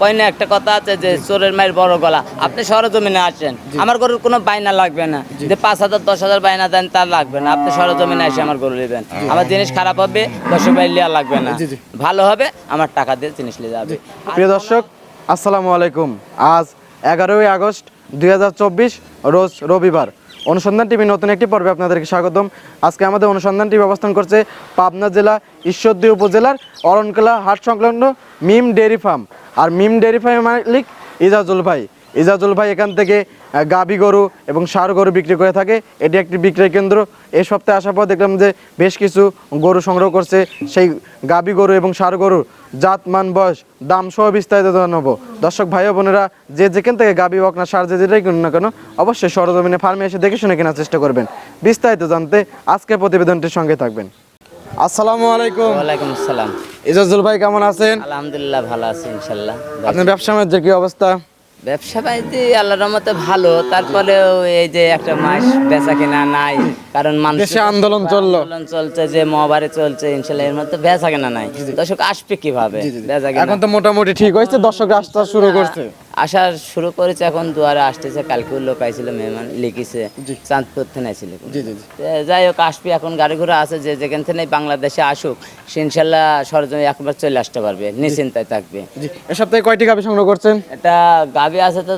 কয় না একটা কথা আছে যে চোরের মায়ের বড় গলা। আপনি সরজমিনে আসেন। আমার গরুর কোনো বাইনা লাগবে না। যে পাঁচ হাজার দশ হাজার বাইনা দেন তার লাগবে না। আপনি সরজমিনে এসে আমার গরু নেবেন। আমার জিনিস খারাপ হবে দশ বাইর লিয়া লাগবে না। ভালো হবে আমার টাকা দিয়ে জিনিস নিয়ে যাবে। প্রিয় দর্শক আসসালামু আলাইকুম। আজ এগারোই আগস্ট দুই হাজার চব্বিশ রোজ রবিবার। অনুসন্ধান টিভি নতুন একটি পর্বে আপনাদেরকে স্বাগতম। আজকে আমাদের অনুসন্ধান টিভি অবস্থান করছে পাবনা জেলা ঈশ্বরদী উপজেলার অরণকলা হাট সংলগ্ন মিম ডেয়ারি ফার্ম। আর মিম ডেয়ারি ফার্মের মালিক ইজাজুল ভাই। ইজাজুল ভাই এখান থেকে গাবি গরু এবং সার গরু বিক্রি করে থাকে। এটি একটি বিক্রয় কেন্দ্র। এই সপ্তাহে আসার পর দেখলাম যে বেশ কিছু গরু সংগ্রহ করছে। সেই গাবি গরু এবং সার গরুর জাত মান বয়স দাম সহ বিস্তারিত জানাব। দর্শক ভাই বোনেরা যে যেখান থেকে গাবি বকনা সার যে যেটাই কিনুন না কেন অবশ্যই সরজমিনে ফার্মে এসে দেখে শুনে কেনার চেষ্টা করবেন। বিস্তারিত জানতে আজকে প্রতিবেদনটির সঙ্গে থাকবেন। আসসালামু আলাইকুম। ওয়ালাইকুম আসসালাম। ইজাজুল ভাই কেমন আছেন? আলহামদুলিল্লাহ ভালো আছি ইনশাল্লাহ। আপনার ব্যবসা বাণিজ্যের কি অবস্থা? ব্যবসা বাণিজ্য আল্লাহর রহমতে ভালো তারপরেও এই যে একটা মাস বেচা কেনা নাই কারণ মানুষ দেশে আন্দোলন চলল। আন্দোলন চলছে যে মহাবারে চলছে ইনশাল্লাহ এর মধ্যে বেচা কেনা নাই। দর্শক আসবে কীভাবে? বেচা কেনা এখন তো মোটামুটি ঠিক হয়েছে দর্শক আসতে শুরু করছে। আসা শুরু করেছে এখন দুয়ারে আসতেছে কালকেও লোক আইছিল মেহমান লিখিছে চাঁদপুর থেকে ছিল। যাই হোক আসবি এখন গাড়ি ঘোড়া আছে যে যেখান থেকে বাংলাদেশে আসুক সে ইনশাল্লাহ সরজমি একবার চলে আসতে পারবে নিশ্চিন্তায় থাকবে। এ সপ্তাহে কয়টি গাবি সংগ্রহ করছেন? এটা গাভি আছে তো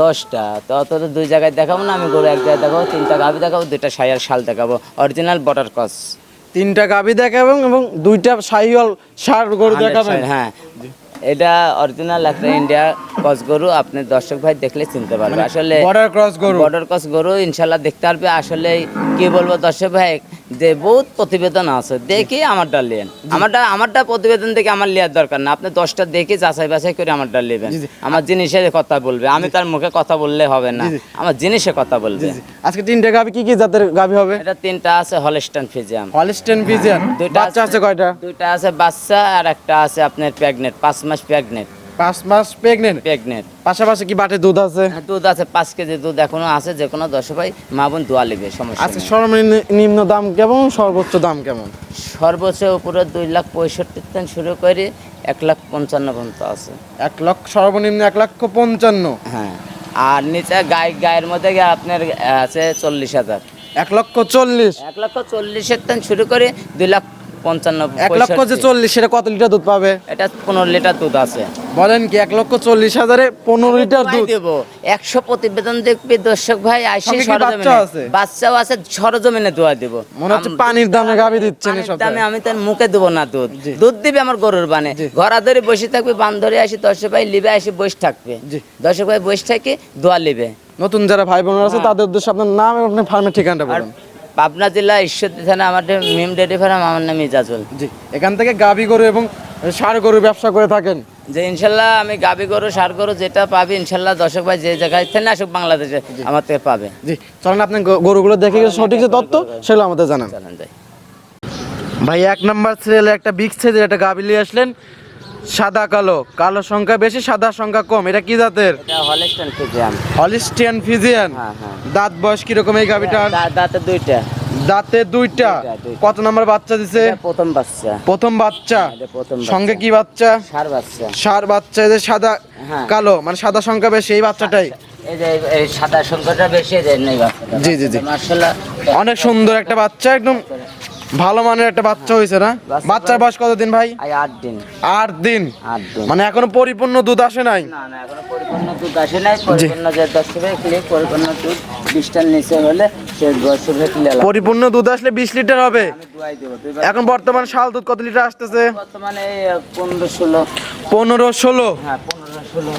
দশটা তো অত তো দুই জায়গায় দেখাবো না আমি গরু এক জায়গায় দেখাবো তিনটা গাভি দেখাবো দুইটা সায়ার শাল দেখাবো অরিজিনাল বর্ডার ক্রস তিনটা গাবি দেখাবেন এবং দুইটা সাইওয়াল সার গরু দেখাবেন? হ্যাঁ। এটা অরিজিনাল একটা ইন্ডিয়া ক্রস গরু আপনি দর্শক ভাই দেখলে চিনতে পারবে। আসলে বর্ডার ক্রস গরু। বর্ডার ক্রস গরু ইনশাল্লাহ দেখতে পারবে। আসলে কি বলব দর্শক ভাই যে বহুত প্রতিবেদন আছে দেখি আমারটা লিয়েন আমারটা আমারটা প্রতিবেদন দেখে আমার লিয়ার দরকার না। আপনি দশটা দেখে যাচাই বাছাই করে আমারটা নেবেন। আমার জিনিসের কথা বলবে। আমি তার মুখে কথা বললে হবে না। আমার জিনিসে কথা বলবে। আজকে তিনটা গাবি কি কি জাতের গাবি হবে? এটা তিনটা আছে হলস্টান ফিজিয়াম হলিস্টেন ফিজিয়ান দুইটা আছে কয়টা? দুইটা আছে বাচ্চা আর একটা আছে আপনার প্রেগনেন্ট পাঁচ মাস প্রেগনেন্ট পাঁচ মাস প্রেগনেন্ট প্রেগনেন্ট পাশাপাশি কি বাটে দুধ আছে? দুধ আছে পাঁচ কেজি দুধ এখনও আছে যে কোনো দশ ভাই মা বোন দোয়া লিবে সমস্যা আজকে সর্বনিম্ন দাম কেমন সর্বোচ্চ দাম কেমন? সর্বোচ্চ উপরে দুই লাখ পঁয়ষট্টি থেকে শুরু করে এক লাখ পঞ্চান্ন পর্যন্ত আছে। এক লক্ষ সর্বনিম্ন এক লক্ষ পঞ্চান্ন? হ্যাঁ আর নিচে গায়ে গায়ের মধ্যে গিয়ে আপনার আছে চল্লিশ হাজার। এক লক্ষ চল্লিশ? এক লক্ষ চল্লিশের থেকে শুরু করে দুই লাখ পঞ্চান্ন এক লক্ষ যে চল্লিশ সেটা কত লিটার দুধ পাবে? এটা পনেরো লিটার দুধ আছে। বলেন কি এক লক্ষ চল্লিশ হাজারে পনেরো লিটার দুধ? দেবো একশো প্রতিবেদন দেখবি দর্শক ভাই আইসি সরজমিনে। বাচ্চাও আছে? সরজমিনে দোয়া দেবো। মনে হচ্ছে পানির দামে গাবি দিচ্ছেন এই পানির সপ্তাহে দামে আমি তার মুখে দেবো না দুধ। দুধ দিবে আমার গরুর বানে। ঘরা ধরে বসে থাকবে বান ধরে আসি দর্শক ভাই লিবে আসি বসে থাকবে। দর্শক ভাই বসে থাকে দোয়া লিবে। নতুন যারা ভাই বোনেরা আছে তাদের উদ্দেশ্যে আপনার নাম এবং আপনার ফার্মের ঠিকানাটা বলুন। পাবনা জেলা ঈশ্বরদী থানা আমাদের মিম ডেরি ফার্ম আমার নাম ইজাজুল। জি এখান থেকে গাবি গরু এবং সার গরু ব্যবসা করে থাকেন। যে ইনশাল্লাহ আমি গাবি গরু সার গরু যেটা পাবি ইনশাল্লাহ দর্শক ভাই যে জায়গায় থেকে আসুক বাংলাদেশে আমার থেকে পাবে। জি চলেন আপনি গরুগুলো দেখে সঠিক যে তথ্য সেগুলো আমাদের জানান। চলেন যাই। ভাই এক নাম্বার সিরিয়ালে একটা বিগ সাইজের একটা গাবি নিয়ে আসলেন। সাদা কালো। কালো সংখ্যা বেশি সাদা সংখ্যা কম। এটা কি জাতের? হলিস্টিয়ান ফিজিয়ান হ্যাঁ হ্যাঁ। দাঁত বয়স কীরকম এই গাবিটার দা- দাঁতে দুইটা। দাঁতে দুইটা। কত নাম্বার বাচ্চা দিছে? প্রথম বাচ্চা। প্রথম বাচ্চা। সঙ্গে কি বাচ্চা? সার বাচ্চা। সার বাচ্চা এই যে সাদা হ্যাঁ। কালো মানে সাদা সংখ্যা বেশি এই বাচ্চাটাই। এই যে এই- এই সাদা সংখ্যাটা বেশি জি, জি, জি। অনেক সুন্দর একটা বাচ্চা একদম ভালো মানের একটা বাচ্চা হয়েছে না? বাচ্চার বয়স কতদিন ভাই? আট দিন। আট দিন? মানে এখনও পরিপূর্ণ দুধ আসে নাই? পরিপূর্ণ দুধ আসে নাই। পরিপূর্ণ যে দশ পরিপূর্ণ দুধ। বিশটার নিচে হলে সে দশ থেকে ক্লিয়ার পরিপূর্ণ দুধ আসলে বিশ লিটার হবে? এখন বর্তমান শাল দুধ কত লিটার আসতেছে? বর্তমানে পনেরো ষোলো। পনেরো ষোলো? হ্যাঁ পনেরো ষোলো।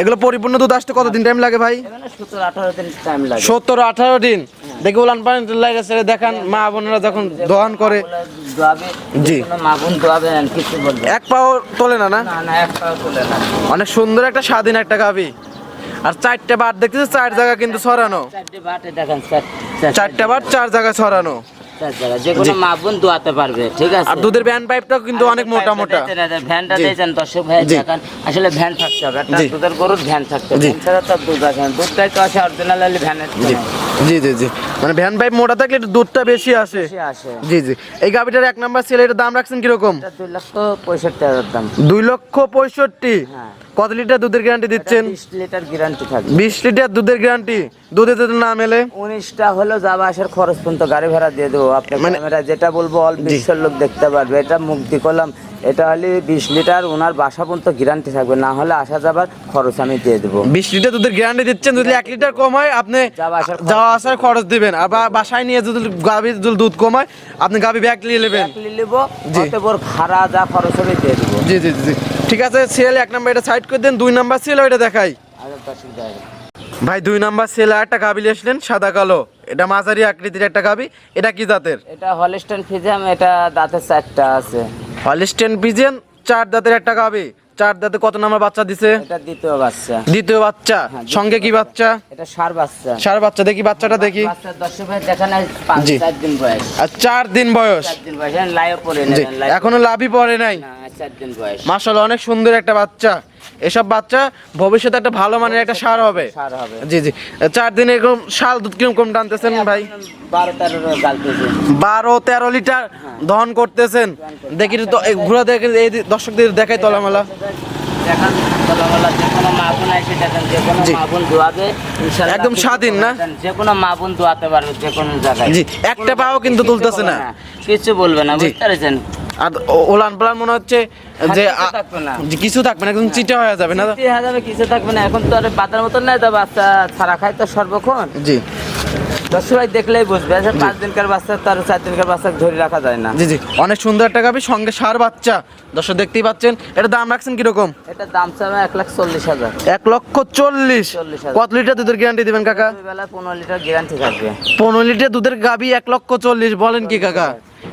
এগুলো পরিপূর্ণ দুধ আসতে কতদিন টাইম লাগে ভাই? সতেরো আঠারো দিন টাইম লাগে। সত্তর আঠারো দিন। দেখি উলান পানি লাগে ছেড়ে দেখান মা বোনেরা যখন দহন করে। জি। কিছু বলবে এক পাও তোলে না না? এক পাও তোলে না অনেক সুন্দর একটা স্বাধীন একটা গাভি। আর চারটে বার দেখতেছে চার জায়গা কিন্তু ছড়ানো। চারটে বার চার জায়গায় ছড়ানো। যে কোনো মাগুন দোয়াতে পারবে ঠিক আছে আর দুধের পাইপটাও কিন্তু অনেক মোটা মোটা। ভ্যানটা দিয়েছেন দর্শক ভাই দেখান। আসলে ভ্যান থাকতে হবে একটা দুধের গরুর ভ্যান থাকতে হবে। ভ্যান ছাড়া তো দুধ আসে দুধটাই তো আছে অরিজিনাল ভ্যানের জি জি জি। মানে ভ্যান পাইপ মোটা থাকলে একটু দুধটা বেশি আসে। আসে। জি জি। এই গাভিটার এক নাম্বার ছেলে এটার দাম রাখছেন কীরকম? দুই লক্ষ পঁয়ষট্টি হাজার দাম। দুই লক্ষ পঁয়ষট্টি। হ্যাঁ। কত লিটার দুধের গ্যারান্টি দিচ্ছেন? বিশ লিটার গ্যারান্টি থাকবে। বিশ লিটার দুধের গ্যারান্টি দুধে যদি না মেলে? উনিশটা হলো যাবা আসার খরচ পর্যন্ত গাড়ি ভাড়া দিয়ে দেবো। আপনার মানে- যেটা বলব অল বিশ্বের লোক দেখতে পারবে। এটা মুক্তি করলাম। এটা হলে বিশ লিটার ওনার বাসা পর্যন্ত গ্যারান্টি থাকবে না হলে আসা যাবার খরচ আমি দিয়ে দেবো। বিশ লিটার দুধের গ্যারান্টি দিচ্ছেন যদি এক লিটার কম হয় আপনি যাওয়া আসার খরচ দিবেন। আর বাসায় নিয়ে যদি গাভি দুধ কম হয় আপনি গাভি ব্যাগ নিয়ে নেবেন। নেব। ভাড়া যা খরচ হবে দিয়ে দেবো। জি জি জি ঠিক আছে সিরিয়াল এক নাম্বার এটা সাইড করে দেন দুই নাম্বার সিরিয়াল ওইটা দেখাই। ভাই দুই নাম্বার সেল একটা গাবি আসলেন সাদা কালো। এটা মাঝারি আকৃতির একটা গাবি এটা কি জাতের? এটা হলিস্টান ফিজাম এটা দাঁতের চারটা আছে। হলিস্টেন পিজেন চার দাঁতের একটা গাবে চার দাঁতে কত নাম্বার বাচ্চা দিছে? এটা দ্বিতীয় বাচ্চা। দ্বিতীয় বাচ্চা। হ্যাঁ, সঙ্গে কি বাচ্চা। এটা সার বাচ্চা। সার বাচ্চা। দেখি বাচ্চাটা দেখি। বাচ্চা দশ ভাই দেখা পাঁচ চার দিন বয়স। আর চার দিন বয়স। চার দিন বয়স। জি। এখনও লাভই পড়ে নাই। না চার দিন বয়স। মাশাআল্লাহ অনেক সুন্দর একটা বাচ্চা। এসব বাচ্চা ভবিষ্যতে একটা ভালো মানের একটা সার হবে। সার হবে। জি জি। চার দিনে এরকম শাল দুধ কীরকম কম টানতেছেন ভাই? বারো তেরো বারো তেরো লিটার দহন করতেছেন। দেখি তো- ঘোরা দেখে এই দর্শকদের দেখাই তলামালা। একদম স্বাধীন না? যে কোনো মাগুন দোয়াতে পারবে যে কোনো জায়গায়। জি, একটা পাও কিন্তু তুলতেছে না। কিছু বলবে না বুঝতে পেরেছেন? আর ওলান পালান মনে হচ্ছে যে কিছু থাকবে না। একদম চিটা হয়ে যাবে না হয়ে যাবে কিছু থাকবে না। এখন তো আর পাতার মতন নাই তো বাচ্চা ছাড়া খায় তো সর্বক্ষণ। জি। দশ দেখলেই বুঝবে পাঁচ দিনকার বাচ্চা তার চার দিনকার বাচ্চা ধরে রাখা যায় না। জি জি। অনেক সুন্দর একটা গাবি সঙ্গে সার বাচ্চা। দর্শক দেখতেই পাচ্ছেন এটা দাম রাখছেন কীরকম? এটা দাম চাবে এক লাখ চল্লিশ হাজার। এক লক্ষ চল্লিশ। 40,000 কত লিটার দুধের গ্যারান্টি দিবেন কাকা? বেলা পনেরো লিটার গ্যারান্টি থাকবে। পনেরো লিটার দুধের গাবি এক লক্ষ চল্লিশ বলেন কি কাকা?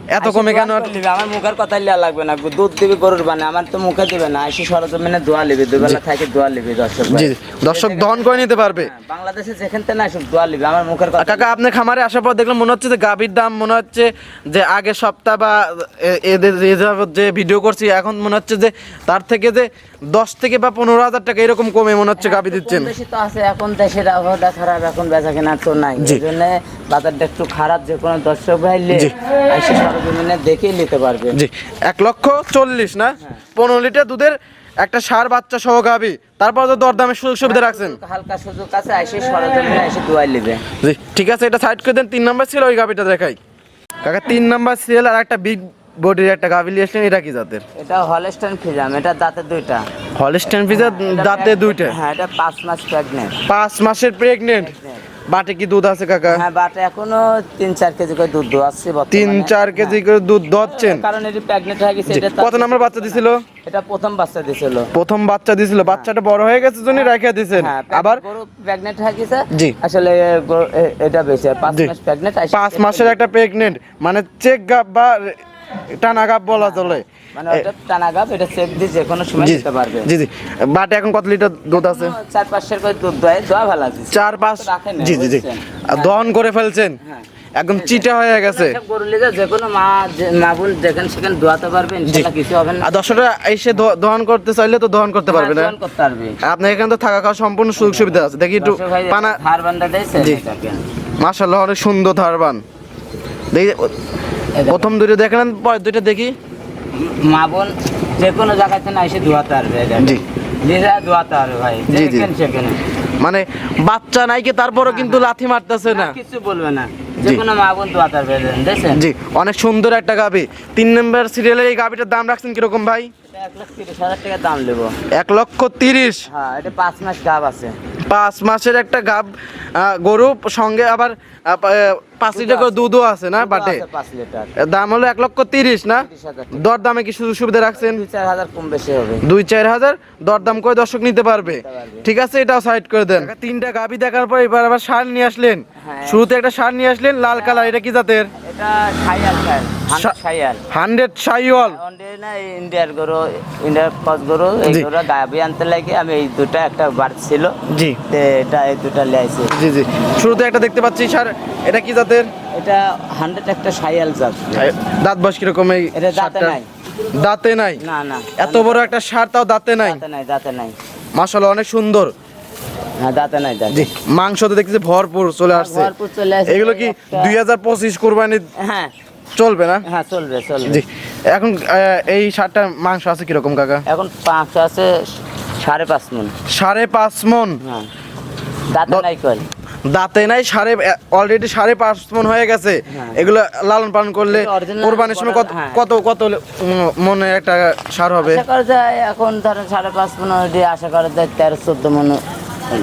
এত কমে কেন আমার মুখের কথা লিয়া লাগবে না দুধ দিবি গরুর বানে আমার তো মুখে দিবে না এসে সরজমিনে দোয়া লিবি দুবেলা থাকে দোয়া লিবি দর্শক। জি দর্শক দহন করে নিতে পারবে? হ্যাঁ, বাংলাদেশে যেখান থেকে না আসুক দোয়া লিবি আমার মুখের কথা কাকা আপনি খামারে আসার পর দেখলাম মনে হচ্ছে যে গাভীর দাম মনে হচ্ছে যে আগে সপ্তাহ বা এদের যে ভিডিও করছি এখন মনে হচ্ছে যে তার থেকে যে দশ থেকে বা পনেরো হাজার টাকা এরকম কমে মনে হচ্ছে গাভী দিচ্ছেন। তো আছে এখন দেশের আবহাওয়াটা খারাপ এখন বেচা কেনা তো নাই। এই জন্য বাজারটা একটু খারাপ যে কোনো দর্শক ভাই লে জি। এসে সরজমিনে দেখেই নিতে পারবে। জি এক লক্ষ চল্লিশ না? পনেরো লিটার দুধের একটা সার বাচ্চা সহ গাভী তারপর তো দরদামের সুযোগ সুবিধা রাখছেন। হালকা সুযোগ আছে এসে সরজমিনে এসে দোয়া লিবে জি ঠিক আছে এটা সাইড করে দেন তিন নাম্বার ছিল ওই গাভীটা দেখাই। কাকা তিন নাম্বার সিরিয়াল আর একটা বিগ বডির একটা গাভী নিয়ে আসলেন এটা কি জাতের? এটা হলস্টাইন ফিজাম এটা দাঁতে দুইটা। হলস্টেন পিজা দাঁতে দুইটা? হ্যাঁ এটা পাঁচ মাস প্রেগনেন্ট পাঁচ মাসের প্রেগনেন্ট বাটে কি দুধ আছে কাকা? হ্যাঁ বাট এখনও তিন চার কেজি করে দুধ বর্তমানে। তিন চার কেজি করে দুধ দচ্ছেন? কারণ এটি প্রেগনেন্ট হয়ে গেছে এটা কত নাম্বার বাচ্চা দিছিল? এটা প্রথম বাচ্চা দিছিল। প্রথম বাচ্চা দিছিল বাচ্চাটা বড় হয়ে গেছে জন্য রেখে দিছেন হ্যাঁ আবার? প্রেগনেন্ট হয়ে গেছে জি। আসলে এটা বেশি আর পাঁচ মাস প্রেগনেন্ট পাঁচ মাসের একটা প্রেগনেন্ট মানে চেক গাপ বা টানা বলা চলে। মানে টানা গাব এটা চেক দিয়ে যে কোনো সময় দিতে পারবে। জি জি। বাটে এখন কত লিটার দুধ আছে? চার পাঁচশের করে দুধ দেয় দোয়া ভালো আছে। চার পাঁচ জি জি জি। দহন করে ফেলছেন? হ্যাঁ। একদম চিটা হয়ে গেছে। সব গরু লিজা যে কোনো মা মা বোন যেখানে সেখানে দোয়াতে পারবে ইনশাআল্লাহ কিছু হবে না। আর দর্শকরা এসে দহন করতে চাইলে তো দহন করতে পারবে না। হ্যাঁ, করতে পারবে। আপনার এখানে তো থাকা খাওয়া সম্পূর্ণ সুযোগ সুবিধা আছে। দেখি একটু পানা। মাশাল্লাহ অনেক সুন্দর ধারবান। দেখি। প্রথম দুটো দেখলেন পরের দুইটা দেখি। মা বোন যে কোনো জায়গাতে না এসে দোয়াতে পারবে জি। পারবে ভাই জি, জি। সেখানে। মানে বাচ্চা নাই কি তারপরও কিন্তু লাথি মারতেছে না? কিছু বলবে না। জি। অনেক সুন্দর একটা গাবি। তিন নম্বর সিরিয়ালের এই গাবিটার দাম রাখছেন কীরকম ভাই? এক লক্ষ তিরিশ হ্যাঁ পাঁচ মাস গাব আছে। পাঁচ মাসের একটা গাব গরু সঙ্গে আবার পাঁচ লিটার করে দুধও আছে না বাটে? দাম হলো এক লক্ষ তিরিশ না? দর দামে কি সুযোগ সুবিধা রাখছেন? দুই চার হাজার কম বেশি হবে। দুই চার হাজার? দরদাম করে দর্শক নিতে পারবে। ঠিক আছে এটাও সাইড করে দেন। তিনটা গাবি দেখার পর এবার আবার সার নিয়ে আসলেন। হ্যাঁ। শুরুতে একটা সার নিয়ে আসলেন লাল কালার এটা কি জাতের? স্যার হান্ড্রেড সাইওয়াল ইন্ডিয়ার গরু ইন্ডিয়ার কস গরু এই গরু গাবি আনতে লাগে আমি এই দুটা একটা বার ছিল জি এটা এই দুটা লিয়াইছি জি জি। শুরুতে একটা দেখতে পাচ্ছি সার। এটা কি জাতের? এটা হান্ড্রেড একটা সাইয়াল জাত। দাঁত বয়স কীরকম এই এটা দাঁতে নাই। দাঁতে নাই? না না এত বড় একটা সার তাও দাঁতে নাই? দাঁতে নাই দাঁতে নাই। মাশাআল্লাহ অনেক সুন্দর। হ্যাঁ দাঁতে নাই দাঁতে জি মাংস তো দেখতেছি ভরপুর চলে আসছে। ভরপুর চলে আসছে। এগুলো কি একটা- দুই হাজার পঁচিশ কোরবানি হ্যাঁ। চলবে না? হ্যাঁ চলবে চলবে। জি এখন এই সারটার মাংস আছে কীরকম কাকা? এখন পাঁচ আছে সাড়ে পাঁচ মন। সাড়ে পাঁচ মন? হ্যাঁ। দাঁতে নাই কল। দাঁতে নাই সাড়ে অলরেডি সাড়ে পাঁচ মন হয়ে গেছে। হ্যাঁ। এগুলো লালন পালন করলে কোরবানির সময় কত হ্যাঁ। কত কত মনে একটা সার হবে? আশা করা যায় এখন ধরেন সাড়ে পাঁচ মন আশা করা যায় তেরো চোদ্দ মন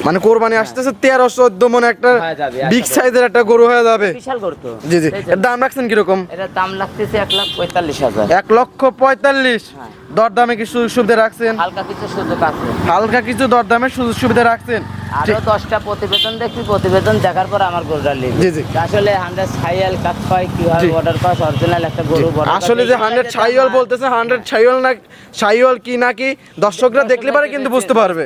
মানে কোরবানি আসতেছে তেরো চোদ্দ মন একটা হয়ে বিগ। সাইজের একটা গরু হয়ে যাবে। বিশাল করতো জি জি। এর দাম রাখছেন কীরকম? এটার দাম লাগতেছে এক লাখ পঁয়তাল্লিশ হাজার। এক লক্ষ পঁয়তাল্লিশ। হ্যাঁ। দরদামে কি সুযোগ সুবিধা রাখছেন? হালকা কিছু সুযোগ আছে। হালকা কিছু দরদামে সুযোগ সুবিধা রাখছেন? আরও দশটা প্রতিবেদন দেখবি প্রতিবেদন দেখার পর আমার গরুটা লিখি জি, জি। আসলে হান্ড্রেড সাইয়াল কাক পাই কীভাবে। বর্ডার পাস অরিজিনাল একটা গরু আসলে যে হান্ড্রেড সাইওয়াল বলতেছে হান্ড্রেড সাইওয়াল না সাইওয়াল কি নাকি দর্শকরা দেখলে পারে কিন্তু বুঝতে পারবে।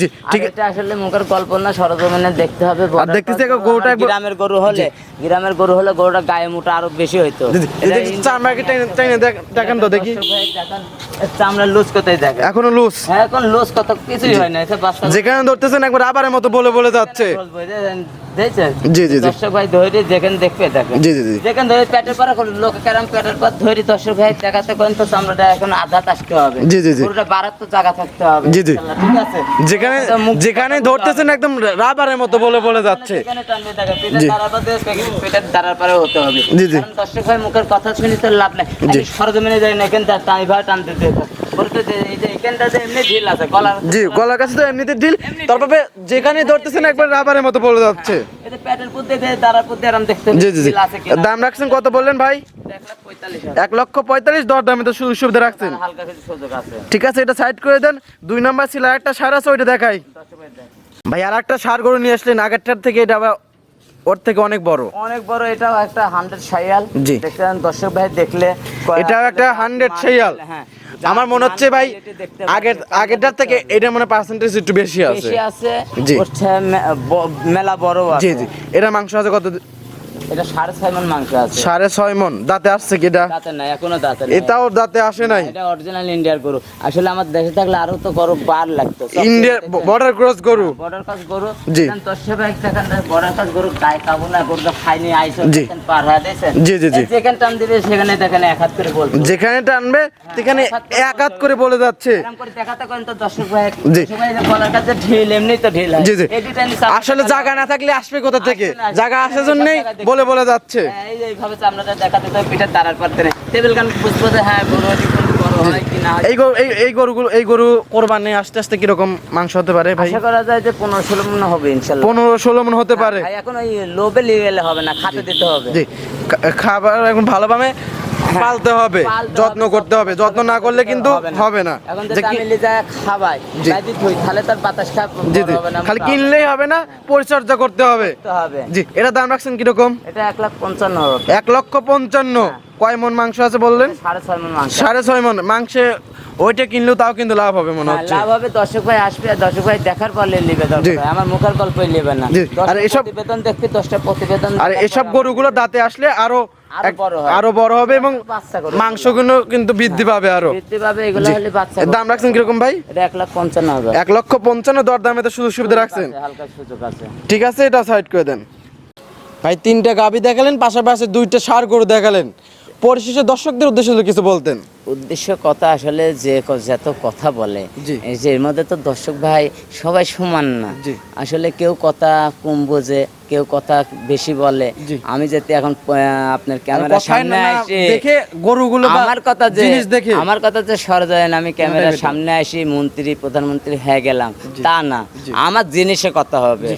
জি ঠিক এটা আসলে মুখের কল্পনা সরজমিনে দেখতে হবে। আর দেখতেছি গরুটা গ্রামের গরু হলে গ্রামের গরু হলে গরুটা গায়ে মোটা আরও বেশি হইতো। টেনে দেখ- দেখান তো দেখি। চামড়া লুজ কোথায় এখনও লুজ? হ্যাঁ এখন লুজ কত কিছুই হয় না যেখানে ধরতেছেন একবার আবারের মতো বলে বলে যাচ্ছে। জি, জি। দর্শক ভাই ধরে যেখানে দেখবে দেখেন জি, জি, জি। যেখানে ধরে পেটের পর এখন লোক কেরাম পেটের পর ধরে দর্শক ভাই দেখাতে করেন তো চামড়াটা এখন আধা আসতে হবে জি, জি, জি। পুরোটা বাড়ার তো জায়গা থাকতে হবে জি, জি। ঠিক আছে যেখানে যেখানে ধরতেছেন একদম রাবারের মতো বলে বলে যাচ্ছে যেখানে টানবে দেখেন, পেটের জি। পেটের- পেটের পরে হতে হবে জি, জি। দর্শক ভাই মুখের কথা শুনি তো লাভ নাই। সরজমিনে যাই না এখানে টানি ভাই টানতে জি গলার কাছে তো এমনিতে ঢিল তারপরে যেখানে ধরতেছেন একবার রাবারের মতো বলে যাচ্ছে দেখতে জি জি জি। দাম রাখছেন কত বললেন ভাই? এক লক্ষ পঁয়তাল্লিশ দর দামে তো সুযোগ সুবিধা রাখছেন। হালকা কিছু সুযোগ আছে। ঠিক আছে এটা সাইড করে দেন। দুই নাম্বার ছিল একটা সার আছে ওইটা দেখাই। ভাই আর একটা সার গরু নিয়ে আসলেন আগেরটার থেকে এটা আবার ওর থেকে অনেক বড়। অনেক বড় এটাও একটা হান্ড্রেড সাইয়াল জি। দেখছেন দর্শক ভাই দেখলে এটাও একটা 100 সাইয়াল। হ্যাঁ। আমার মনে হচ্ছে ভাই আগের আগেরটার থেকে এটা মনে পার্সেন্টেজ একটু বেশি আছে। বেশি আছে জি। মেলা বড় আছে। জি। জি এটা মাংস আছে কত এটা সাড়ে ছয় মন মাংস আছে। সাড়ে ছয় মন দাঁতে আসছে কি এটা? দাঁতে নাই এখনও দাঁতে নাই। এটাও দাঁতে আসে নাই? এটা অরিজিনাল ইন্ডিয়ার গরু। আসলে আমার দেশে থাকলে আরও তো গরু বার লাগতো। ইন্ডিয়ার বর্ডার ক্রস গরু? বর্ডার কাজ গরু। জি। দেখেন দর্শক ভাই বর্ডার কাজ গরু গায়ে কাবু না গরুটা খাইনি আইসো পার হয়ে দেখছেন জি, জি, জি। যেখানে টান দিবে সেখানে দেখেন এক হাত করে বলব যেখানে টানবে সেখানে এক হাত করে বলে যাচ্ছে। এরকম করে দেখাতে করেন তো দর্শক ভাই। জি। দর্শক ভাই কাছে ঢিল এমনি তো ঢিল জি জি। এই ডিজাইন চামড়া- আসলে জায়গা না। থাকলে আসবে কোথা থেকে? জায়গা আসার জন্যই দেখতে বলে বলে যাচ্ছে। খাবার এই যে এইভাবে চামড়াটা দেখাতে তো পিঠের তারার পারতে নেই। টেবিল গান বুঝব যে হ্যাঁ গরু বড় হয় কি না এই গরু এই এই গরুগুলো এই গরু কোরবানি আস্তে আস্তে কীরকম মাংস হতে পারে ভাই? আশা করা যায় যে পনেরো ষোলো মনে হবে ইনশাল্লাহ। পনেরো ষোলো মন হতে পারে। ভাই এখন ওই লোবে নিয়ে গেলে হবে না খাতে দিতে হবে। জি খাবার এখন ভালোভাবে পালতে হবে যত্ন করতে হবে। যত্ন না করলে কিন্তু হবে না। তাহলে তার বাতাস হবে খালি কিনলেই হবে না পরিচর্যা করতে হবে। জি এটা দাম রাখছেন কীরকম? এটা এক লাখ পঞ্চান্ন এক লক্ষ পঞ্চান্ন। কয় মন মাংস আছে বললেন? সাড়ে ছয় মন মাংস। ওইটা কিনলেও তাও কিন্তু লাভ হবে মনে হ্যাঁ, হচ্ছে। লাভ হবে দর্শক ভাই আসবে আর দর্শক ভাই দেখার পর নেবে আমার মুখের গল্পই নেবে না। আর এসব- বেতন দেখবি দশটা প্রতিবেদন আর এসব গরুগুলো দাঁতে আসলে আরও আরও বড় হবে এবং গরু। মাংসগুলো কিন্তু বৃদ্ধি পাবে আরও। বৃদ্ধি পাবে এগুলো হলে বাচ্চা দাম রাখছেন কীরকম ভাই? এক লাখ পঞ্চান্ন হাজার। এক লক্ষ পঞ্চান্ন দর দামে তো সুযোগ সুবিধা রাখছেন। হালকা সুযোগ আছে। ঠিক আছে এটা সাইড করে দেন। ভাই তিনটা গাবি দেখালেন পাশাপাশি দুইটা সার গরু দেখালেন। পরিশেষে দর্শকদের উদ্দেশ্যে কিছু বলতেন। উদ্দেশ্য কথা আসলে যে যত কথা বলে যে এর মধ্যে তো দর্শক ভাই সবাই সমান না। আসলে কেউ কথা কম বোঝে কেউ কথা বেশি বলে আমি যেতে এখন আপনার ক্যামেরার সামনে আসি দেখে গরুগুলো আমার কথা যে জিনিস দেখে। আমার কথা যে সরজয়েন আমি ক্যামেরার সামনে আসি মন্ত্রী প্রধানমন্ত্রী হয়ে গেলাম। তা না আমার জিনিসে কথা হবে।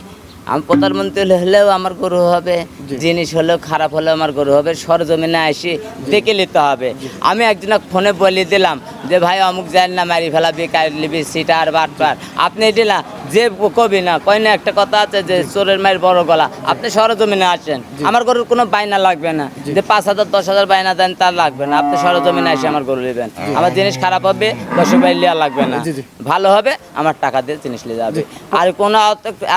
আমি প্রধানমন্ত্রী হলেও আমার গরু হবে। জিনিস হলেও খারাপ হলেও আমার গরু হবে সরজমিনে আসি দেখে নিতে হবে। আমি একজনক ফোনে বলে দিলাম যে ভাই অমুক যায় না মারি ফেলাবি কাটলিবি সিটার বাটপার আপনি দিলা যে কবি না কয় না একটা কথা আছে যে চোরের মায়ের বড় গলা। আপনি সরজমিনে আসেন। আমার গরুর কোনো বাইনা লাগবে না। যে পাঁচ হাজার দশ হাজার বাইনা দেন তার লাগবে না। আপনি সরজমিনে এসে আমার গরু নেবেন। আমার জিনিস খারাপ হবে দশ বাই লিয়া লাগবে না। ভালো হবে আমার টাকা দিয়ে জিনিস নিয়ে যাবে। আর কোনো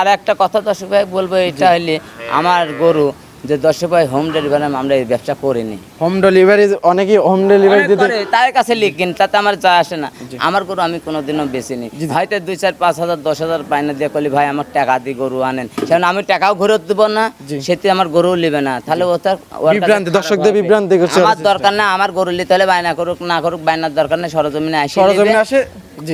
আর একটা কথা দর্শক ভাই বলব এটা হলে আমার গরু যে দর্শক ভাই হোম ডেলিভারি আমরা এই ব্যবসা করিনি। হোম ডেলিভারি অনেকেই হোম ডেলিভারি অনেক দিতে তার কাছে লিখিন তাতে আমার যা আসে না। আমার গরু আমি কোনোদিনও বেচিনি। হয়তো দুই চার পাঁচ হাজার দশ হাজার পাইনা দিয়ে করলি ভাই আমার টাকা দিয়ে গরু আনেন। সেখানে আমি টাকাও ঘুরত দেবো না সেটি আমার গরু নেবে না। তাহলে ও তার বিভ্রান্তি, দর্শকদের বিভ্রান্তি করছে আমার দরকার না আমার গরু নিতে হলে বায়না করুক না করুক বায়নার দরকার নেই সরজমিনে আসে সরজমিনে আসে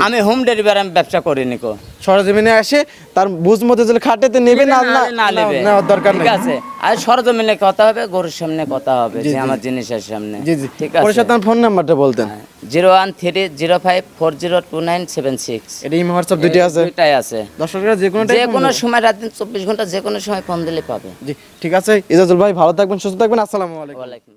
আমি হোম ডেলিভারি আমি ব্যবসা করিনি কো। সরজমিনে আসে তার বুঝ মতো যদি খাটেতে নেবে না না নেবে নেওয়ার দরকার ঠিক নেই। আছে। আর সরজমিনে কথা হবে গরুর সামনে কথা হবে যে আমার জিনিসের সামনে। জি জি। ঠিক আছে। পরিষদ ফোন নাম্বারটা বলতেন। Zero one three zero five four zero two nine seven six. এটা ইমো হোয়াটসঅ্যাপ দুইটি আছে। দুইটাই আছে। দর্শকরা যে কোনো যে কোনো সময় রাত দিন চব্বিশ ঘণ্টা যে কোনো সময় ফোন দিলে পাবে। জি ঠিক আছে। ইজাজুল ভাই ভালো থাকবেন সুস্থ থাকবেন। আসসালামু আলাইকুম।